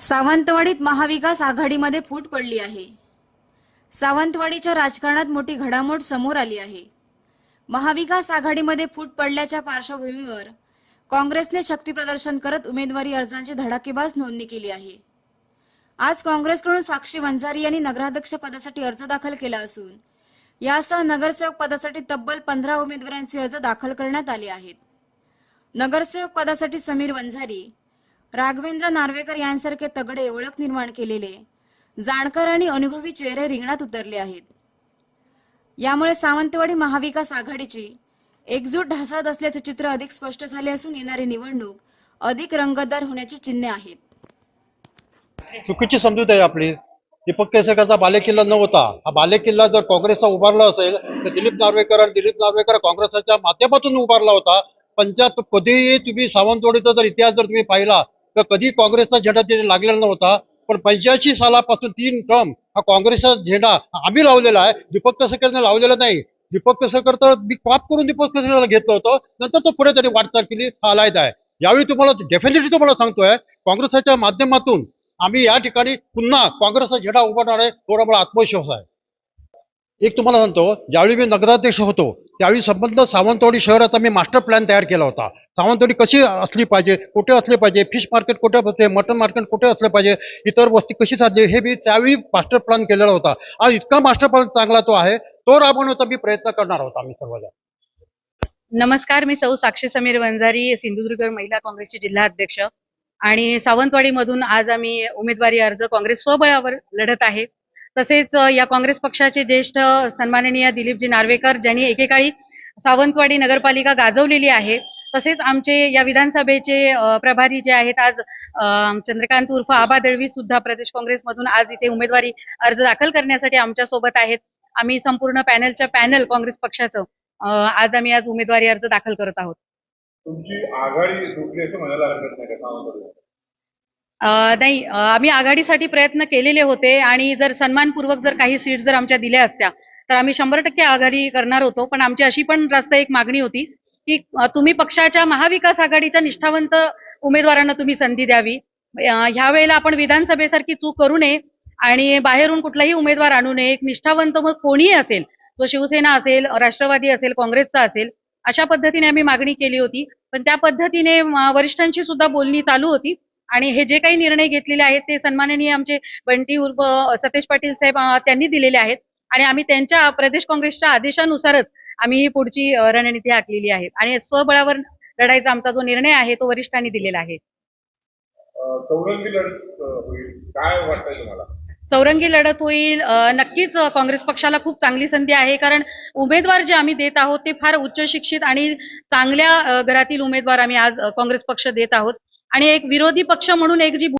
सावंतवाडीत महाविकास आघाडीमध्ये फूट पडली आहे. सावंतवाडीच्या राजकारणात मोठी घडामोड समोर आली आहे. महाविकास आघाडीमध्ये फूट पडल्याच्या पार्श्वभूमीवर काँग्रेसने शक्तीप्रदर्शन करत उमेदवारी अर्जांची धडाकेबाज नोंदणी केली आहे. आज काँग्रेसकडून साक्षी वंजारी यांनी नगराध्यक्ष पदासाठी अर्ज दाखल केला असून यासह नगरसेवक पदासाठी तब्बल पंधरा उमेदवारांचे अर्ज दाखल करण्यात आले आहेत. नगरसेवक पदासाठी समीर वंजारी राघवेंद्र नार्वेकर यांसारखे तगडे ओळख निर्माण केलेले जाणकार आणि अनुभवी चेहरे रिंगणात उतरले आहेत. यामुळे सावंतवाडी महाविकास आघाडीची एकजूट ढासळत असल्याचे चित्र अधिक स्पष्ट झाले असून येणारी निवडणूक अधिक रंगतदार होण्याची चिन्हे आहेत. चुकीची समजूत आहे आपली. दीपक केसरकरचा बालेकिल्ला नव्हता हा बालेकिल्ला जर काँग्रेसचा उभारला असेल तर दिलीप नार्वेकर आणि दिलीप नार्वेकर काँग्रेसच्या माध्यमातून उभारला होता. पंचायत कधीही तुम्ही सावंतवाडीचा जर इतिहास जर तुम्ही पाहिला तर कधी काँग्रेसचा झेंडा तिथे लागलेला नव्हता पण पंच्याऐंशी सालापासून तीन टर्म हा काँग्रेसचा झेंडा आम्ही लावलेला आहे. दीपक केसरकरने लावलेला नाही. दीपक केसरकर तर मी कॉप करून दीपक केसरकरला घेतलं होतं. नंतर तो पुढे तरी वाटचाल केली हा आलायत आहे. यावेळी तुम्हाला डेफिनेटली तुम्हाला सांगतोय काँग्रेसच्या माध्यमातून आम्ही या ठिकाणी पुन्हा काँग्रेसचा झेंडा उभारणार आहे थोडा मला आत्मविश्वास आहे. एक तुम्हाला सांगतो ज्यावेळी मी नगराध्यक्ष होतो. त्यावेळी संबंध सावंतवाडी शहराचा मी मास्टर प्लॅन तयार केला होता. सावंतवाडी कशी असली पाहिजे कुठे असले पाहिजे फिश मार्केट कुठे असते मटन मार्केट कुठे असले पाहिजे इतर वस्ती कशी साधली हे मी त्यावेळी मास्टर प्लॅन केलेला होता. आज इतका मास्टर प्लॅन चांगला तो आहे तो राबवण्याचा मी प्रयत्न करणार होता आम्ही सर्वजण. नमस्कार मी सौ साक्षी समीर वंजारी सिंधुदुर्ग महिला काँग्रेसचे जिल्हा अध्यक्ष. आणि सावंतवाडीमधून आज आम्ही उमेदवारी अर्ज काँग्रेस स्वबळावर लढत आहे. तसेच या काँग्रेस पक्षाचे ज्येष्ठ सन्माननीय दिलीपजी नार्वेकर ज्यांनी एकेकाळी सावंतवाडी नगरपालिका गाजवलेली आहे तसेच आमचे या विधानसभेचे प्रभारी जे आहेत आज चंद्रकांत उर्फ आबा दळवी सुद्धा प्रदेश काँग्रेसमधून आज इथे उमेदवारी अर्ज दाखल करण्यासाठी आमच्यासोबत आहेत. आम्ही संपूर्ण पॅनलच्या पॅनल काँग्रेस पक्षाचं आज आम्ही आज उमेदवारी अर्ज दाखल करत आहोत. तुमची आघाडी असं म्हणायला हरकत नाही नाही आम्ही आघाडीसाठी प्रयत्न केलेले होते आणि जर सन्मानपूर्वक जर काही सीट जर आमच्या दिल्या असत्या तर आम्ही शंभर टक्के आघाडी करणार होतो. पण आमची अशी पण जास्त एक मागणी होती की तुम्ही पक्षाच्या महाविकास आघाडीच्या निष्ठावंत उमेदवारांना तुम्ही संधी द्यावी. ह्या वेळेला आपण विधानसभेसारखी चूक करू नये आणि बाहेरून कुठलाही उमेदवार आणू नये. एक निष्ठावंत मग कोणीही असेल तो शिवसेना असेल राष्ट्रवादी असेल काँग्रेसचा असेल अशा पद्धतीने आम्ही मागणी केली होती. पण त्या पद्धतीने वरिष्ठांची सुद्धा बोलणी चालू होती. आणि हे जे काही निर्णय घेतलेले आहेत ते सन्माननीय आमचे बंटी उर्फ सतेज पाटील साहेब त्यांनी दिलेले आहेत. आणि आम्ही त्यांच्या प्रदेश काँग्रेसच्या आदेशानुसारच आम्ही ही पुढची रणनीती आखलेली आहे. आणि स्वबळावर लढायचा आमचा जो निर्णय आहे तो वरिष्ठांनी दिलेला आहे. चौरंगी लढत होईल. काय वाटतंय तुम्हाला? चौरंगी लढत होईल. अ, नक्कीच काँग्रेस पक्षाला खूप चांगली संधी आहे. कारण उमेदवार जे आम्ही देत आहोत ते फार उच्च शिक्षित आणि चांगल्या घरातील उमेदवार आम्ही आज काँग्रेस पक्ष देत आहोत. आणि एक विरोधी पक्ष म्हणून एक जी